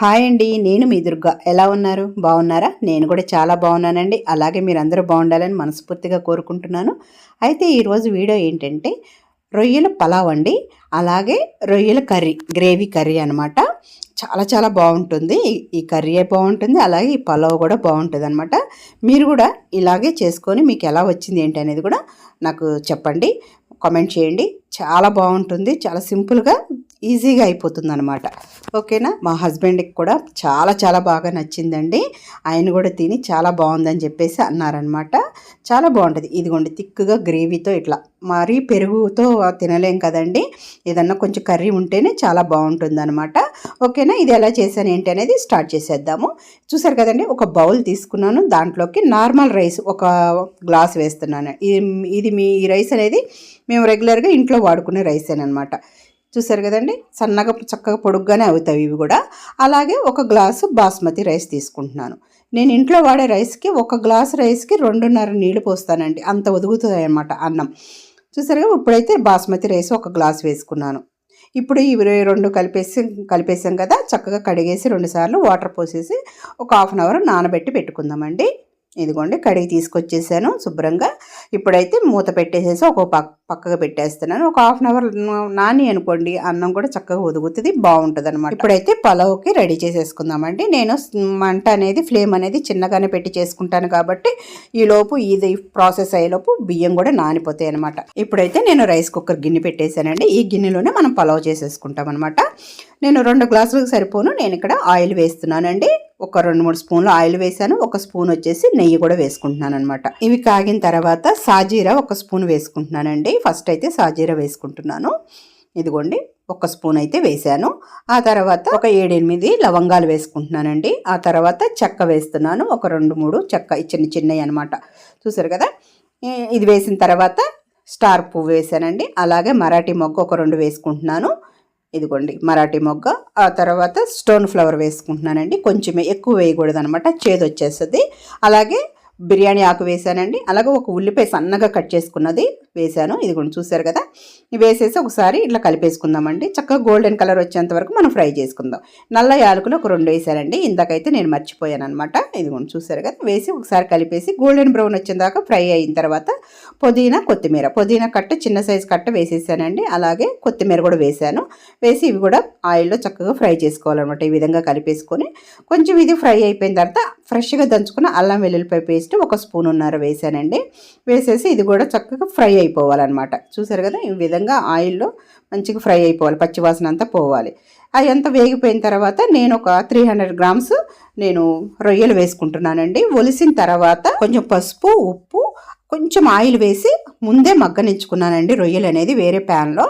Hi అండి నేను మీ దుర్గా. ఎలా ఉన్నారు? బాగున్నారా? నేను కూడా చాలా బాగున్నానండి. అలాగే మీరు బాగుండాలని మనస్ఫూర్తిగా కోరుకుంటున్నాను. అయితే ఈరోజు వీడియో ఏంటంటే రొయ్యల పలావ్ అండి. అలాగే రొయ్యల కర్రీ గ్రేవీ కర్రీ అనమాట చాలా చాలా బాగుంటుంది. ఈ- ఈ కర్రీ బాగుంటుంది. అలాగే ఈ పలావ్ కూడా బాగుంటుంది అనమాట మీరు కూడా ఇలాగే చేసుకొని మీకు ఎలా వచ్చింది ఏంటి అనేది కూడా నాకు చెప్పండి. కామెంట్ చేయండి. చాలా బాగుంటుంది. చాలా సింపుల్గా ఈజీగా అయిపోతుంది అనమాట ఓకేనా? మా హస్బెండ్కి కూడా చాలా చాలా బాగా నచ్చిందండి. ఆయన కూడా తిని చాలా బాగుందని చెప్పేసి అన్నారనమాట చాలా బాగుంటుంది. ఇదిగోండి తిక్కుగా గ్రేవీతో ఇట్లా. మరీ పెరుగుతో తినలేం కదండి. ఏదన్నా కొంచెం కర్రీ ఉంటేనే చాలా బాగుంటుంది అనమాట ఓకేనా? ఇది ఎలా చేశాను ఏంటి అనేది స్టార్ట్ చేసేద్దాము. చూసారు కదండి ఒక బౌల్ తీసుకున్నాను. దాంట్లోకి నార్మల్ రైస్ ఒక గ్లాస్ వేస్తున్నాను. ఇది ఇది మీ ఈ రైస్ అనేది మేము రెగ్యులర్గా ఇంట్లో వాడుకునే రైస్ అనమాట చూసారు కదండి? సన్నగా చక్కగా పొడుగ్గానే అవుతాయి ఇవి కూడా. అలాగే ఒక గ్లాసు బాస్మతి రైస్ తీసుకుంటున్నాను. నేను ఇంట్లో వాడే రైస్కి ఒక గ్లాస్ రైస్కి రెండున్నర నీళ్ళు పోస్తానండి. అంత ఒదుగుతుంది అనమాట అన్నం. చూసారుగా? ఇప్పుడైతే బాస్మతి రైస్ ఒక గ్లాస్ వేసుకున్నాను. ఇప్పుడు ఇవి రెండు కలిపేసి కలిపేసాం కదా? చక్కగా కడిగేసి రెండుసార్లు వాటర్ పోసేసి ఒక హాఫ్ అన్ అవర్ నానబెట్టి పెట్టుకుందామండి. ఇదిగోండి కడిగి తీసుకొచ్చేసాను శుభ్రంగా. ఇప్పుడైతే మూత పెట్టేసేసి ఒక పక్ పక్కగా పెట్టేస్తున్నాను. ఒక హాఫ్ అన్ అవర్ నాని అనుకోండి అన్నం కూడా చక్కగా ఒదుగుతుంది బాగుంటుంది అనమాట ఇప్పుడైతే పలావ్కి రెడీ చేసేసుకుందామండి. నేను మంట అనేది ఫ్లేమ్ అనేది చిన్నగానే పెట్టి చేసుకుంటాను కాబట్టి ఈ లోపు ఇది ప్రాసెస్ అయ్యేలోపు బియ్యం కూడా నానిపోతాయి అనమాట ఇప్పుడైతే నేను రైస్ కుక్కర్ గిన్నె పెట్టేశానండి. ఈ గిన్నెలోనే మనం పలావ్ చేసేసుకుంటాం అనమాట నేను రెండు గ్లాసులకు సరిపోను నేను ఇక్కడ ఆయిల్ వేస్తున్నానండి. ఒక రెండు మూడు స్పూన్లు ఆయిల్ వేసాను ఒక స్పూన్ వచ్చేసి నెయ్యి కూడా వేసుకుంటున్నాను అనమాట ఇవి కాగిన తర్వాత సాజీరా ఒక స్పూన్ వేసుకుంటున్నానండి. ఫస్ట్ అయితే సాజీరా వేసుకుంటున్నాను. ఇదిగోండి ఒక స్పూన్ అయితే వేసాను ఆ తర్వాత ఒక ఏడెనిమిది లవంగాలు వేసుకుంటున్నానండి. ఆ తర్వాత చెక్క వేస్తున్నాను ఒక రెండు మూడు చెక్క చిన్న చిన్నవి అనమాట చూసారు కదా? ఇది వేసిన తర్వాత స్టార్ పువ్వు వేసానండి అలాగే మరాఠీ మొగ్గ ఒక రెండు వేసుకుంటున్నాను. ఇదిగోండి మరాఠీ మొగ్గ. ఆ తర్వాత స్టోన్ ఫ్లవర్ వేసుకుంటున్నానండి. కొంచెం ఎక్కువ వేయకూడదు అనమాట చేదు వచ్చేస్తుంది అలాగే బిర్యానీ ఆకు వేసానండి. అలాగే ఒక ఉల్లిపాయ సన్నగా కట్ చేసుకున్నది. వేసాను ఇది కూడా చూసారు కదా? వేసేసి ఒకసారి ఇట్లా కలిపేసుకుందామండి. చక్కగా గోల్డెన్ కలర్ వచ్చేంత వరకు మనం ఫ్రై చేసుకుందాం. నల్ల యాలకులు ఒక రెండు వేసానండి. ఇందాకైతే నేను మర్చిపోయాను అనమాట ఇది కూడా చూసారు కదా? వేసి ఒకసారి కలిపేసి గోల్డెన్ బ్రౌన్ వచ్చేదాకా ఫ్రై అయిన తర్వాత పుదీనా కొత్తిమీర. పుదీనా కట్ట చిన్న సైజు కట్ట వేసేసానండి. అలాగే కొత్తిమీర కూడా వేసాను వేసి ఇవి కూడా ఆయిల్లో చక్కగా ఫ్రై చేసుకోవాలన్నమాట. ఈ విధంగా కలిపేసుకొని కొంచెం ఇది ఫ్రై అయిపోయిన తర్వాత ఫ్రెష్గా దంచుకున్న అల్లం వెల్లుల్లిపాయ పేస్ట్ ఒక స్పూన్ ఉన్నర వేసానండి వేసేసి ఇది కూడా చక్కగా ఫ్రై అయిపోవాలన్నమాట. చూసారు కదా? ఈ విధంగా ఆయిల్లో మంచిగా ఫ్రై అయిపోవాలి పచ్చివాసన అంతా పోవాలి. అవి అంతా వేగిపోయిన తర్వాత నేను ఒక త్రీ హండ్రెడ్ గ్రామ్స్ నేను రొయ్యలు వేసుకుంటున్నానండి. ఒలిసిన తర్వాత కొంచెం పసుపు ఉప్పు కొంచెం ఆయిల్ వేసి ముందే మగ్గనించుకున్నానండి రొయ్యలు అనేది వేరే ప్యాన్లో.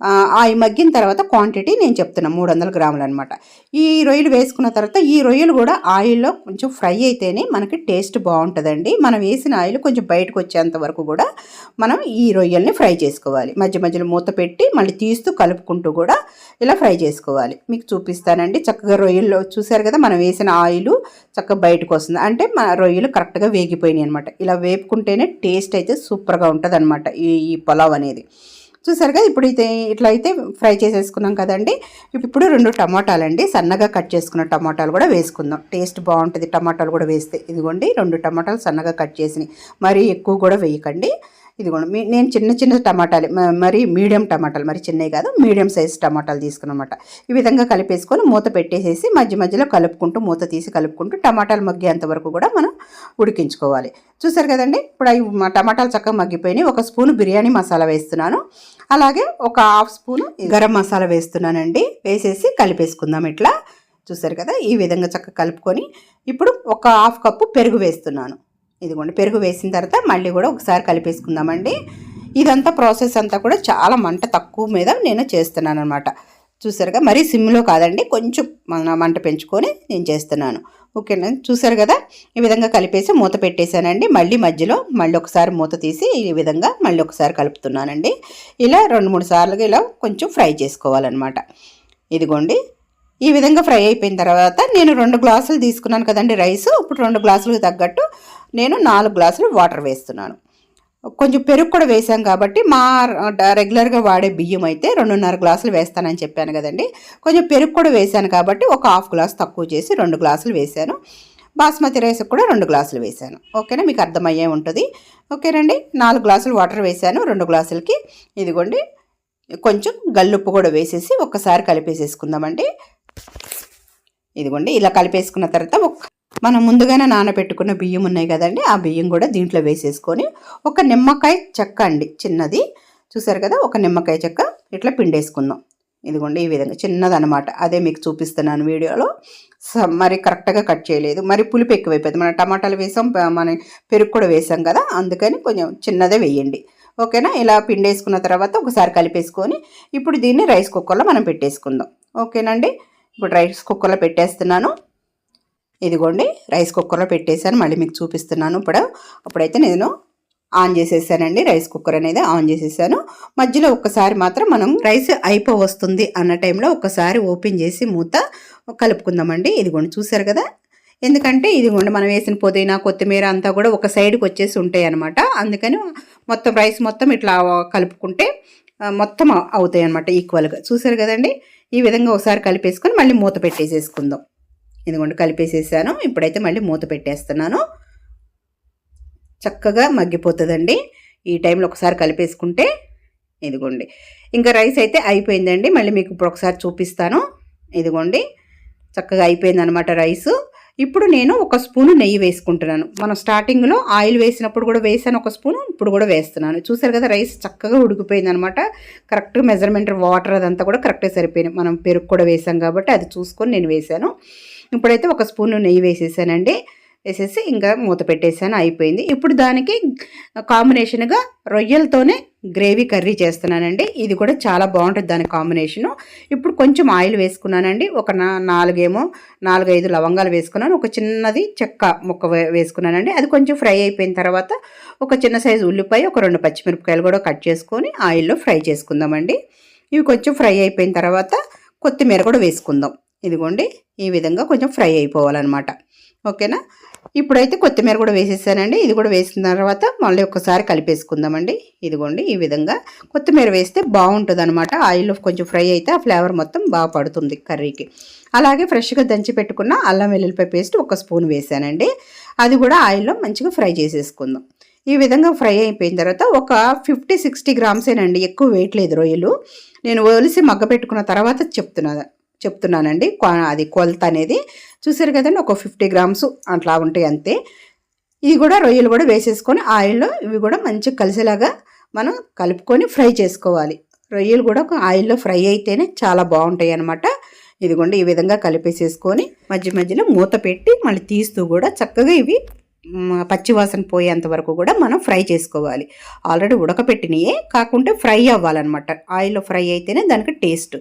ఆ మగ్గిన తర్వాత క్వాంటిటీ నేను చెప్తున్నా మూడు వందల గ్రాములు అనమాట ఈ రొయ్యలు వేసుకున్న తర్వాత ఈ రొయ్యలు కూడా ఆయిల్లో కొంచెం ఫ్రై అయితేనే మనకి టేస్ట్ బాగుంటుందండి. మనం వేసిన ఆయిల్ కొంచెం బయటకు వచ్చేంత వరకు కూడా మనం ఈ రొయ్యల్ని ఫ్రై చేసుకోవాలి. మధ్య మధ్యలో మూత పెట్టి మళ్ళీ తీస్తూ కలుపుకుంటూ కూడా ఇలా ఫ్రై చేసుకోవాలి. మీకు చూపిస్తానండి. చక్కగా రొయ్యల్లో చూసారు కదా మనం వేసిన ఆయిల్ చక్కగా బయటకు వస్తుంది. అంటే మన రొయ్యలు కరెక్ట్గా వేగిపోయినాయి అనమాట ఇలా వేపుకుంటేనే టేస్ట్ అయితే సూపర్గా ఉంటుంది ఈ ఈ పొలావ్ అనేది. చూసారుగా కదా ఇప్పుడు అయితే ఇట్లా అయితే ఫ్రై చేసేసుకున్నాం కదండి. ఇప్పుడు రెండు టమాటాలు అండి సన్నగా కట్ చేసుకున్న టమాటాలు కూడా వేసుకుందాం. టేస్ట్ బాగుంటుంది టమాటాలు కూడా వేస్తే. ఇదిగోండి రెండు టమాటాలు సన్నగా కట్ చేసినాయి. మరీ ఎక్కువ కూడా వేయకండి. ఇదిగోండి మీ నేను చిన్న చిన్న టమాటాలు మ- మరి మీడియం టమాటాలు మరి చిన్నవి కాదు మీడియం సైజ్ టమాటాలు తీసుకున్నమాట. ఈ విధంగా కలిపేసుకొని మూత పెట్టేసేసి మధ్య మధ్యలో కలుపుకుంటూ మూత తీసి కలుపుకుంటూ టమాటాలు మగ్గేంత వరకు కూడా మనం ఉడికించుకోవాలి. చూసారు కదండి ఇప్పుడు అవి టమాటాలు చక్కగా మగ్గిపోయినాయి. ఒక స్పూన్ బిర్యానీ మసాలా వేస్తున్నాను. అలాగే ఒక హాఫ్ స్పూన్ గరం మసాలా వేస్తున్నానండి. వేసేసి కలిపేసుకుందాం ఇట్లా. చూసారు కదా ఈ విధంగా చక్కగా కలుపుకొని ఇప్పుడు ఒక హాఫ్ కప్పు పెరుగు వేస్తున్నాను. ఇదిగోండి పెరుగు వేసిన తర్వాత మళ్ళీ కూడా ఒకసారి కలిపేసుకుందామండి. ఇదంతా ప్రాసెస్ అంతా కూడా చాలా మంట తక్కువ మీద నేను చేస్తున్నాను అనమాట చూసారుగా? మరీ సిమ్లో కాదండి కొంచెం మన మంట పెంచుకొని నేను చేస్తున్నాను. ఓకేనా? చూసారు కదా? ఈ విధంగా కలిపేసి మూత పెట్టేశానండి. మళ్ళీ మధ్యలో మళ్ళీ ఒకసారి మూత తీసి ఈ విధంగా మళ్ళీ ఒకసారి కలుపుతున్నానండి. ఇలా రెండు మూడు సార్లుగా ఇలా కొంచెం ఫ్రై చేసుకోవాలన్నమాట. ఇదిగోండి. ఈ విధంగా ఫ్రై అయిపోయిన తర్వాత నేను రెండు గ్లాసులు తీసుకున్నాను కదండి రైస్. ఇప్పుడు రెండు గ్లాసులకు తగ్గట్టు నేను నాలుగు గ్లాసులు వాటర్ వేస్తున్నాను. కొంచెం పెరుగు కూడా వేసాం కాబట్టి మా రెగ్యులర్గా వాడే బియ్యం అయితే రెండున్నర గ్లాసులు వేస్తానని చెప్పాను కదండి. కొంచెం పెరుగు కూడా వేసాను కాబట్టి ఒక హాఫ్ గ్లాస్ తక్కువ చేసి రెండు గ్లాసులు వేసాను. బాస్మతి రైస్ కూడా రెండు గ్లాసులు వేసాను. ఓకేనా? మీకు అర్థమయ్యే ఉంటుంది. ఓకేనండి? నాలుగు గ్లాసులు వాటర్ వేసాను. రెండు గ్లాసులకి ఇదిగోండి. కొంచెం గల్లుప్పు కూడా వేసేసి ఒక్కసారి కలిపేసేసుకుందామండి. ఇదిగోండి ఇలా కలిపేసుకున్న తర్వాత ఒక మనం ముందుగానే నానబెట్టుకున్న బియ్యం ఉన్నాయి కదండి ఆ బియ్యం కూడా దీంట్లో వేసేసుకొని ఒక నిమ్మకాయ చెక్క అండి చిన్నది. చూసారు కదా ఒక నిమ్మకాయ చెక్క ఇట్లా పిండేసుకుందాం. ఇదిగోండి ఈ విధంగా చిన్నదనమాట అదే మీకు చూపిస్తున్నాను వీడియోలో. మరి కరెక్ట్గా కట్ చేయలేదు. మరి పులుపు ఎక్కువైపోయింది. మనం టమాటాలు వేసాం మన పెరుగు కూడా వేసాం కదా అందుకని కొంచెం చిన్నదే వేయండి. ఓకేనా? ఇలా పిండేసుకున్న తర్వాత ఒకసారి కలిపేసుకొని ఇప్పుడు దీన్ని రైస్ కుక్కర్లో మనం పెట్టేసుకుందాం. ఓకేనండి? ఇప్పుడు రైస్ కుక్కర్లో పెట్టేస్తున్నాను. ఇదిగోండి రైస్ కుక్కర్లో పెట్టేశాను. మళ్ళీ మీకు చూపిస్తున్నాను ఇప్పుడు. అప్పుడైతే నేను ఆన్ చేసేసానండి. రైస్ కుక్కర్ అనేది ఆన్ చేసేసాను. మధ్యలో ఒక్కసారి మాత్రం మనం రైస్ అయిపో వస్తుంది అన్న టైంలో ఒక్కసారి ఓపెన్ చేసి మూత కలుపుకుందామండి. ఇదిగోండి చూసారు కదా? ఎందుకంటే ఇదిగోండి మనం వేసిన పుదీనా కొత్తిమీర అంతా కూడా ఒక సైడ్కి వచ్చేసి ఉంటాయి అనమాట అందుకని మొత్తం రైస్ మొత్తం ఇట్లా కలుపుకుంటే మొత్తం అవుతాయి అనమాట ఈక్వల్గా. చూసారు కదండి? ఈ విధంగా ఒకసారి కలిపేసుకొని మళ్ళీ మూత పెట్టేసేసుకుందాం. ఇదిగోండి కలిపేసేసాను. ఇప్పుడైతే మళ్ళీ మూత పెట్టేస్తున్నాను. చక్కగా మగ్గిపోతుందండి. ఈ టైంలో ఒకసారి కలిపేసుకుంటే ఇదిగోండి. ఇంకా రైస్ అయితే అయిపోయిందండి. మళ్ళీ మీకు ఇప్పుడు ఒకసారి చూపిస్తాను. ఇదిగోండి చక్కగా అయిపోయిందనమాట రైసు. ఇప్పుడు నేను ఒక స్పూను నెయ్యి వేసుకుంటున్నాను. మనం స్టార్టింగ్లో ఆయిల్ వేసినప్పుడు కూడా వేసాను ఒక స్పూను ఇప్పుడు కూడా వేస్తున్నాను. చూసారు కదా రైస్ చక్కగా ఉడికిపోయింది అనమాట కరెక్ట్ మెజర్మెంట్ వాటర్ అదంతా కూడా కరెక్ట్గా సరిపోయింది. మనం పెరుగు కూడా వేసాం కాబట్టి అది చూసుకొని నేను వేసాను. ఇప్పుడైతే ఒక స్పూన్ నెయ్యి వేసేసానండి. వేసేసి ఇంకా మూత పెట్టేసాను అయిపోయింది. ఇప్పుడు దానికి కాంబినేషన్గా రొయ్యలతోనే గ్రేవీ కర్రీ చేస్తున్నానండి. ఇది కూడా చాలా బాగుంటుంది దాని కాంబినేషను. ఇప్పుడు కొంచెం ఆయిల్ వేసుకున్నానండి. ఒక నా నాలుగేమో నాలుగైదు లవంగాలు వేసుకున్నాను. ఒక చిన్నది చెక్క ముక్క వేసుకున్నానండి. అది కొంచెం ఫ్రై అయిపోయిన తర్వాత ఒక చిన్న సైజు ఉల్లిపాయ ఒక రెండు పచ్చిమిరపకాయలు కూడా కట్ చేసుకొని ఆయిల్లో ఫ్రై చేసుకుందామండి. ఇవి కొంచెం ఫ్రై అయిపోయిన తర్వాత కొత్తిమీర కూడా వేసుకుందాం. ఇదిగోండి ఈ విధంగా కొంచెం ఫ్రై అయిపోవాలన్నమాట. ఓకేనా? ఇప్పుడైతే కొత్తిమీర కూడా వేసేసానండి. ఇది కూడా వేసిన తర్వాత మళ్ళీ ఒకసారి కలిపేసుకుందామండి. ఇదిగోండి ఈ విధంగా కొత్తిమీర వేస్తే బాగుంటుంది అనమాట ఆయిల్లో కొంచెం ఫ్రై అయితే ఆ ఫ్లేవర్ మొత్తం బాగా పడుతుంది కర్రీకి. అలాగే ఫ్రెష్గా దంచి పెట్టుకున్న అల్లం వెల్లుల్లిపాయ పేస్ట్ ఒక స్పూన్ వేసానండి. అది కూడా ఆయిల్లో మంచిగా ఫ్రై చేసేసుకుందాం. ఈ విధంగా ఫ్రై అయిపోయిన తర్వాత ఒక ఫిఫ్టీ సిక్స్టీ గ్రామ్సేనండి. ఎక్కువ వెయిట్ లేదు రొయ్యలు. నేను ఒలిసి మగ్గ పెట్టుకున్న తర్వాత చెప్తున్నా. చెప్తున్నానండి. అది కొలత అనేది. చూసారు కదండి ఒక ఫిఫ్టీ గ్రామ్స్ అట్లా ఉంటాయి అంతే. ఇది కూడా రొయ్యలు కూడా వేసేసుకొని ఆయిల్లో ఇవి కూడా మంచిగా కలిసేలాగా మనం కలుపుకొని ఫ్రై చేసుకోవాలి. రొయ్యలు కూడా ఒక ఆయిల్లో ఫ్రై అయితేనే చాలా బాగుంటాయి అన్నమాట. ఇదిగోండి ఈ విధంగా కలిపేసేసుకొని మధ్య మధ్యలో మూత పెట్టి మళ్ళీ తీస్తూ కూడా చక్కగా ఇవి పచ్చివాసన పోయేంత వరకు కూడా మనం ఫ్రై చేసుకోవాలి. ఆల్రెడీ ఉడకపెట్టినయే కాకుంటే ఫ్రై అవ్వాలన్నమాట. ఆయిల్లో ఫ్రై అయితేనే దానికి టేస్ట్.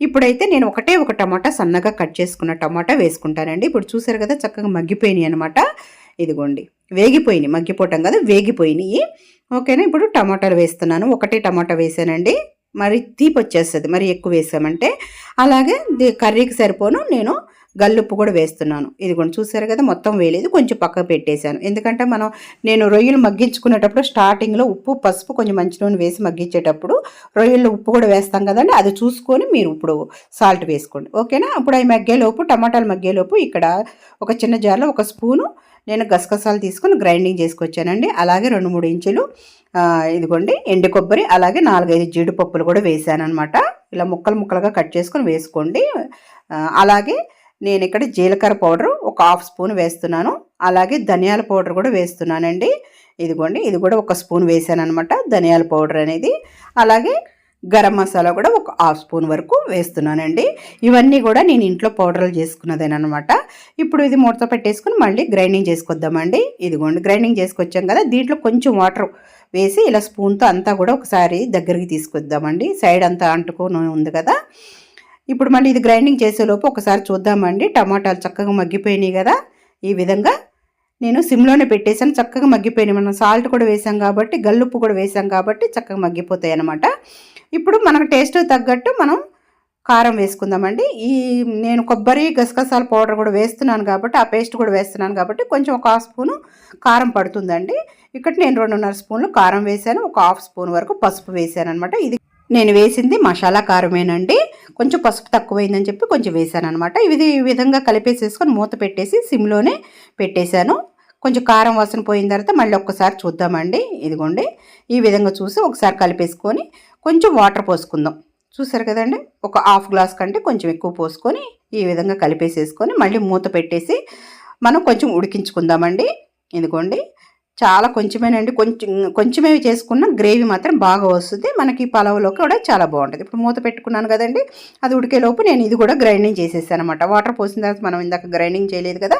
ఇప్పుడైతే నేను ఒకటే ఒక టమాటా సన్నగా కట్ చేసుకున్న టమాటా వేసుకుంటానండి. ఇప్పుడు చూసారు కదా చక్కగా మగ్గిపోయినాయి అనమాట ఇదిగోండి. వేగిపోయినాయి. మగ్గిపోవటం కదా వేగిపోయినాయి. ఓకేనా? ఇప్పుడు టమాటాలు వేస్తున్నాను. ఒకటే టమాటా వేసానండి. మరి తీపి వచ్చేస్తుంది మరి ఎక్కువ వేసామంటే. అలాగే కర్రీకి సరిపోను. నేను గల్లుప్పు కూడా వేస్తున్నాను. ఇదిగోండి చూసారు కదా మొత్తం వేయలేదు కొంచెం పక్కకు పెట్టేశాను. ఎందుకంటే మనం నేను రొయ్యలు మగ్గించుకునేటప్పుడు స్టార్టింగ్లో ఉప్పు పసుపు కొంచెం మంచి నూనె వేసి మగ్గించేటప్పుడు రొయ్యల్లో ఉప్పు కూడా వేస్తాం కదండి అది చూసుకొని మీరు ఇప్పుడు సాల్ట్ వేసుకోండి. ఓకేనా? అప్పుడు అవి మగ్గేలోపు టమాటాలు మగ్గేలోపు ఇక్కడ ఒక చిన్న జార్లో ఒక స్పూను నేను గసగసాలు తీసుకొని గ్రైండింగ్ చేసుకొచ్చానండి. అలాగే రెండు మూడు ఇంచులు ఇదిగోండి ఎండు కొబ్బరి అలాగే నాలుగైదు జీడిపప్పులు కూడా వేసాను అనమాట ఇలా ముక్కలు ముక్కలుగా కట్ చేసుకొని వేసుకోండి. అలాగే నేను ఇక్కడ జీలకర్ర పౌడర్ ఒక హాఫ్ స్పూన్ వేస్తున్నాను. అలాగే ధనియాల పౌడర్ కూడా వేస్తున్నానండి. ఇదిగోండి ఇది కూడా ఒక స్పూన్ వేసాను అనమాట ధనియాల పౌడర్ అనేది. అలాగే గరం మసాలా కూడా ఒక హాఫ్ స్పూన్ వరకు వేస్తున్నానండి. ఇవన్నీ కూడా నేను ఇంట్లో పౌడర్లు చేసుకున్నదేనమాట ఇప్పుడు ఇది మూడతో పెట్టేసుకుని మళ్ళీ గ్రైండింగ్ చేసుకొద్దామండి. ఇదిగోండి గ్రైండింగ్ చేసుకొచ్చాం కదా దీంట్లో కొంచెం వాటర్ వేసి ఇలా స్పూన్తో అంతా కూడా ఒకసారి దగ్గరికి తీసుకొద్దామండి. సైడ్ అంతా అంటుకొని ఉంది కదా. ఇప్పుడు మళ్ళీ ఇది గ్రైండింగ్ చేసేలోపు ఒకసారి చూద్దామండి. టమాటాలు చక్కగా మగ్గిపోయినాయి కదా. ఈ విధంగా నేను సిమ్లోనే పెట్టేసాను చక్కగా మగ్గిపోయినాయి. మనం సాల్ట్ కూడా వేసాం కాబట్టి గల్లుప్పు కూడా వేసాం కాబట్టి చక్కగా మగ్గిపోతాయి అనమాట ఇప్పుడు మనకు టేస్ట్ తగ్గట్టు మనం కారం వేసుకుందామండి. ఈ నేను కొబ్బరి గసగసాల పౌడర్ కూడా వేస్తున్నాను కాబట్టి ఆ పేస్ట్ కూడా వేస్తున్నాను కాబట్టి కొంచెం ఒక హాఫ్ స్పూను కారం పడుతుందండి. ఇక్కడ నేను రెండున్నర స్పూన్లు కారం వేసాను ఒక హాఫ్ స్పూన్ వరకు పసుపు వేసాను అనమాట ఇది నేను వేసింది మసాలా కారమేనండి. కొంచెం పసుపు తక్కువైందని చెప్పి కొంచెం వేసాను అనమాట ఇది ఈ విధంగా కలిపేసేసుకొని మూత పెట్టేసి సిమ్లోనే పెట్టేశాను. కొంచెం కారం వాసన పోయిన తర్వాత మళ్ళీ ఒక్కసారి చూద్దామండి. ఇదిగోండి. ఈ విధంగా చూసి ఒకసారి కలిపేసుకొని కొంచెం వాటర్ పోసుకుందాం. చూసారు కదండి? ఒక హాఫ్ గ్లాస్ కంటే కొంచెం ఎక్కువ పోసుకొని ఈ విధంగా కలిపేసేసుకొని మళ్ళీ మూత పెట్టేసి మనం కొంచెం ఉడికించుకుందామండి. ఇదిగోండి. చాలా కొంచెమేనండి. కొంచెం కొంచెమే చేసుకున్న గ్రేవీ మాత్రం బాగా వస్తుంది. మనకి పలావ్లో కూడా చాలా బాగుంటుంది. ఇప్పుడు మూత పెట్టుకున్నాను కదండి. అది ఉడికేలోపు నేను ఇది కూడా గ్రైండింగ్ చేసేసాను అనమాట వాటర్ పోసిన తర్వాత మనం ఇందాక గ్రైండింగ్ చేయలేదు కదా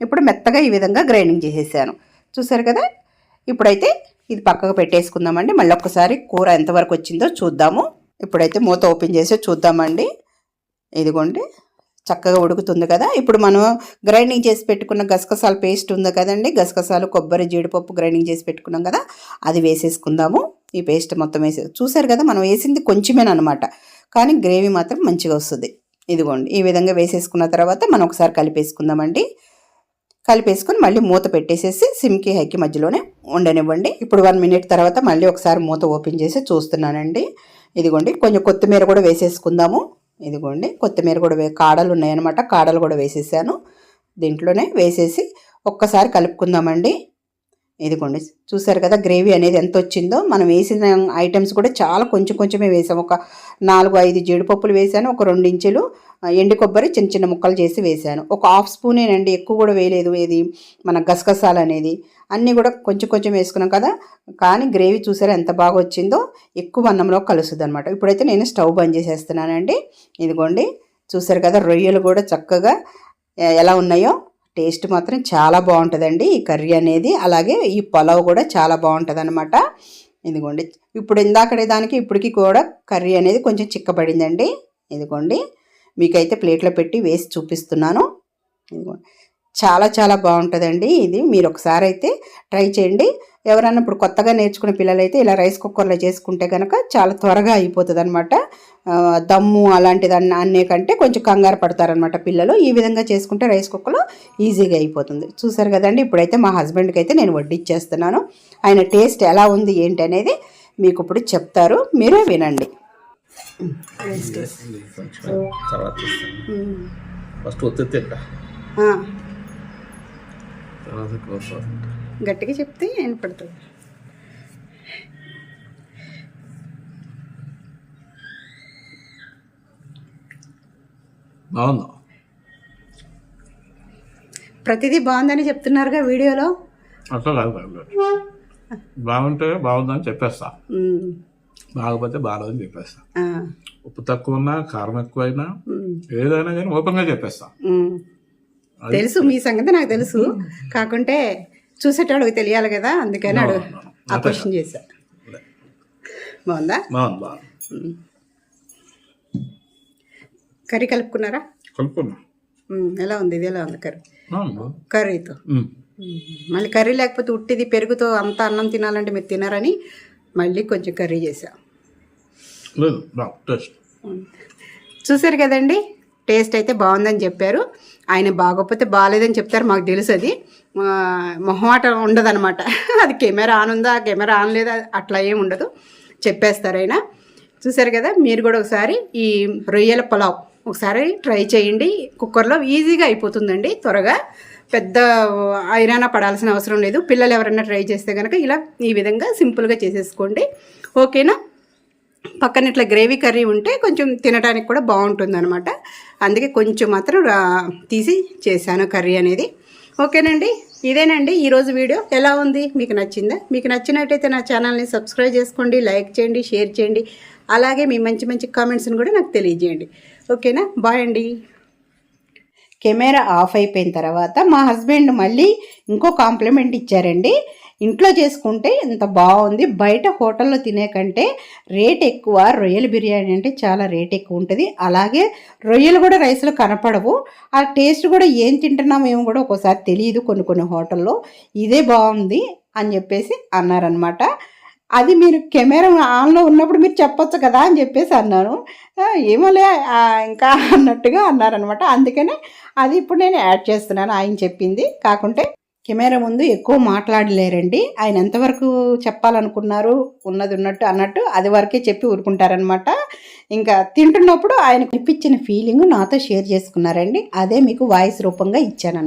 ఇప్పుడు మెత్తగా ఈ విధంగా గ్రైండింగ్ చేసేసాను. చూసారు కదా? ఇప్పుడైతే ఇది పక్కకు పెట్టేసుకుందామండి. మళ్ళీ ఒక్కసారి కూర ఎంతవరకు వచ్చిందో చూద్దాము. ఇప్పుడైతే మూత ఓపెన్ చేసి చూద్దామండి. ఇదిగోండి. చక్కగా ఉడుకుతుంది కదా. ఇప్పుడు మనం గ్రైండింగ్ చేసి పెట్టుకున్న గసగసాల పేస్ట్ ఉంది కదండి. గసగసాలు కొబ్బరి జీడిపప్పు గ్రైండింగ్ చేసి పెట్టుకున్నాం కదా. అది వేసేసుకుందాము. ఈ పేస్ట్ మొత్తం వేసే చూసారు కదా మనం వేసింది కొంచెమేనమాట కానీ గ్రేవీ మాత్రం మంచిగా వస్తుంది. ఇదిగోండి. ఈ విధంగా వేసేసుకున్న తర్వాత మనం ఒకసారి కలిపేసుకుందామండి. కలిపేసుకొని మళ్ళీ మూత పెట్టేసేసి సిమ్కి హైకి మధ్యలోనే ఉండనివ్వండి. ఇప్పుడు వన్ మినిట్ తర్వాత మళ్ళీ ఒకసారి మూత ఓపెన్ చేసి చూస్తున్నానండి. ఇదిగోండి. కొంచెం కొత్తిమీర కూడా వేసేసుకుందాము. ఇదిగోండి కొత్తిమీర కూడా వే కాడలు ఉన్నాయన్నమాట కాడలు కూడా వేసేసాను. దీంట్లోనే వేసేసి ఒక్కసారి కలుపుకుందామండి. ఇదిగోండి చూసారు కదా గ్రేవీ అనేది ఎంత వచ్చిందో. మనం వేసిన ఐటమ్స్ కూడా చాలా కొంచెం కొంచెమే వేసాం. ఒక నాలుగు ఐదు జీడిపప్పులు వేసాను ఒక రెండు ఇంచులు ఎండు కొబ్బరి చిన్న చిన్న ముక్కలు చేసి వేసాను. ఒక హాఫ్ స్పూనేనండి ఎక్కువ కూడా వేయలేదు. ఏది మన గసగసాలు అనేది. అన్నీ కూడా కొంచెం కొంచెం వేసుకున్నాం కదా. కానీ గ్రేవీ చూసారా ఎంత బాగా వచ్చిందో? ఎక్కువ అన్నంలో కలుస్తుంది అనమాట ఇప్పుడైతే నేను స్టవ్ బంద్ చేసేస్తున్నానండి. ఇదిగోండి చూసారు కదా రొయ్యలు కూడా చక్కగా ఎలా ఉన్నాయో? టేస్ట్ మాత్రం చాలా బాగుంటుందండి ఈ కర్రీ అనేది. అలాగే ఈ పొలవ్ కూడా చాలా బాగుంటుంది అనమాట ఇదిగోండి ఇప్పుడు ఇందాకడే దానికి ఇప్పటికి కూడా కర్రీ అనేది కొంచెం చిక్కబడిందండి. ఇదిగోండి మీకైతే ప్లేట్లో పెట్టి వేసి చూపిస్తున్నాను. ఇదిగోండి చాలా చాలా బాగుంటుందండి ఇది. మీరు ఒకసారి అయితే ట్రై చేయండి. ఎవరైనా ఇప్పుడు కొత్తగా నేర్చుకునే పిల్లలైతే ఇలా రైస్ కుక్కర్లో చేసుకుంటే కనుక చాలా త్వరగా అయిపోతుంది అనమాట దమ్ము అలాంటిది అన్న అన్నే కంటే కొంచెం కంగారు పడతారనమాట పిల్లలు. ఈ విధంగా చేసుకుంటే రైస్ కుక్కర్లో ఈజీగా అయిపోతుంది. చూసారు కదండి ఇప్పుడైతే మా హస్బెండ్కి అయితే నేను వడ్డిచ్చేస్తున్నాను. ఆయన టేస్ట్ ఎలా ఉంది ఏంటి అనేది మీకు ఇప్పుడు చెప్తారు. మీరే వినండి. తర్వాత ఫస్ట్ గట్టిగా చెప్తే ఆయన పడుతుంది. బాగుందా? ప్రతిదీ బాగుందని చెప్తున్నారుగా వీడియోలో? అట్లా. బాగుంటే బాగుందని చెప్పేస్తా. బాగపోతే బాగాలేదని చెప్పేస్తా. ఉప్పు తక్కువ ఉన్నా కారం ఎక్కువైనా ఏదైనా కానీ ఓపెన్గా చెప్పేస్తా. తెలుసు మీ సంగతి నాకు తెలుసు. కాకుంటే చూసేటోడికి తెలియాలి కదా అందుకని అడుగు ఆ క్వశ్చన్ చేశా. బాగుందా. కర్రీ కలుపుకున్నారా? కలుపుకున్నా. ఎలా ఉంది? ఇది ఎలా ఉంది కర్రీ. కర్రీతో? మళ్ళీ కర్రీ లేకపోతే ఉట్టిది పెరుగుతో అంత అన్నం తినాలంటే మీరు తినారని మళ్ళీ కొంచెం కర్రీ చేసా చూసారు కదండి? టేస్ట్ అయితే బాగుందని చెప్పారు. ఆయన బాగోకపోతే బాగాలేదని చెప్తారు మాకు తెలుసు అది మొహమాట ఉండదనమాట అది కెమెరా ఆన్ ఉందా కెమెరా ఆన్ లేదా అట్లా ఏం ఉండదు. చెప్పేస్తారు ఆయన. చూసారు కదా మీరు కూడా ఒకసారి ఈ రొయ్యల పులావ్ ఒకసారి ట్రై చేయండి. కుక్కర్లో ఈజీగా అయిపోతుందండి. త్వరగా పెద్ద ఐరానా పడాల్సిన అవసరం లేదు. పిల్లలు ఎవరైనా ట్రై చేస్తే కనుక ఇలా ఈ విధంగా సింపుల్గా చేసేసుకోండి. ఓకేనా? పక్కన ఇట్లా గ్రేవీ కర్రీ ఉంటే కొంచెం తినడానికి కూడా బాగుంటుంది అనమాట అందుకే కొంచెం మాత్రం తీసి చేశాను కర్రీ అనేది. ఓకేనండి? ఇదేనండి ఈరోజు వీడియో. ఎలా ఉంది? మీకు నచ్చిందా? మీకు నచ్చినట్టయితే నా ఛానల్ని సబ్స్క్రైబ్ చేసుకోండి లైక్ చేయండి షేర్ చేయండి. అలాగే మీ మంచి మంచి కామెంట్స్ని కూడా నాకు తెలియజేయండి. ఓకేనా? బాయ్ అండి. కెమెరా ఆఫ్ అయిపోయిన తర్వాత మా హస్బెండ్ మళ్ళీ ఇంకో కాంప్లిమెంట్ ఇచ్చారండి. ఇంట్లో చేసుకుంటే ఇంత బాగుంది. బయట హోటల్లో తినే కంటే రేట్ ఎక్కువ. రొయ్యల బిర్యానీ అంటే చాలా రేట్ ఎక్కువ ఉంటుంది. అలాగే రొయ్యలు కూడా రైస్లో కనపడవు. ఆ టేస్ట్ కూడా ఏం తింటున్నామో ఏమో కూడా ఒక్కోసారి తెలియదు కొన్ని కొన్ని హోటల్లో. ఇదే బాగుంది అని చెప్పేసి అన్నారనమాట అది మీరు కెమెరా ఆన్లో ఉన్నప్పుడు మీరు చెప్పొచ్చు కదా అని చెప్పేసి అన్నాను. ఏమోలే ఇంకా అన్నట్టుగా అన్నారనమాట అందుకనే అది ఇప్పుడు నేను యాడ్ చేస్తున్నాను. ఆయన చెప్పింది కాకుంటే కెమెరా ముందు ఎక్కువ మాట్లాడలేరండి. ఆయన ఎంతవరకు చెప్పాలనుకున్నారు ఉన్నది ఉన్నట్టు అన్నట్టు అది వరకే చెప్పి ఊరుకుంటారనమాట ఇంకా తింటున్నప్పుడు ఆయన అనిపించిన ఫీలింగ్ నాతో షేర్ చేసుకున్నారండి. అదే మీకు వాయిస్ రూపంగా ఇచ్చాను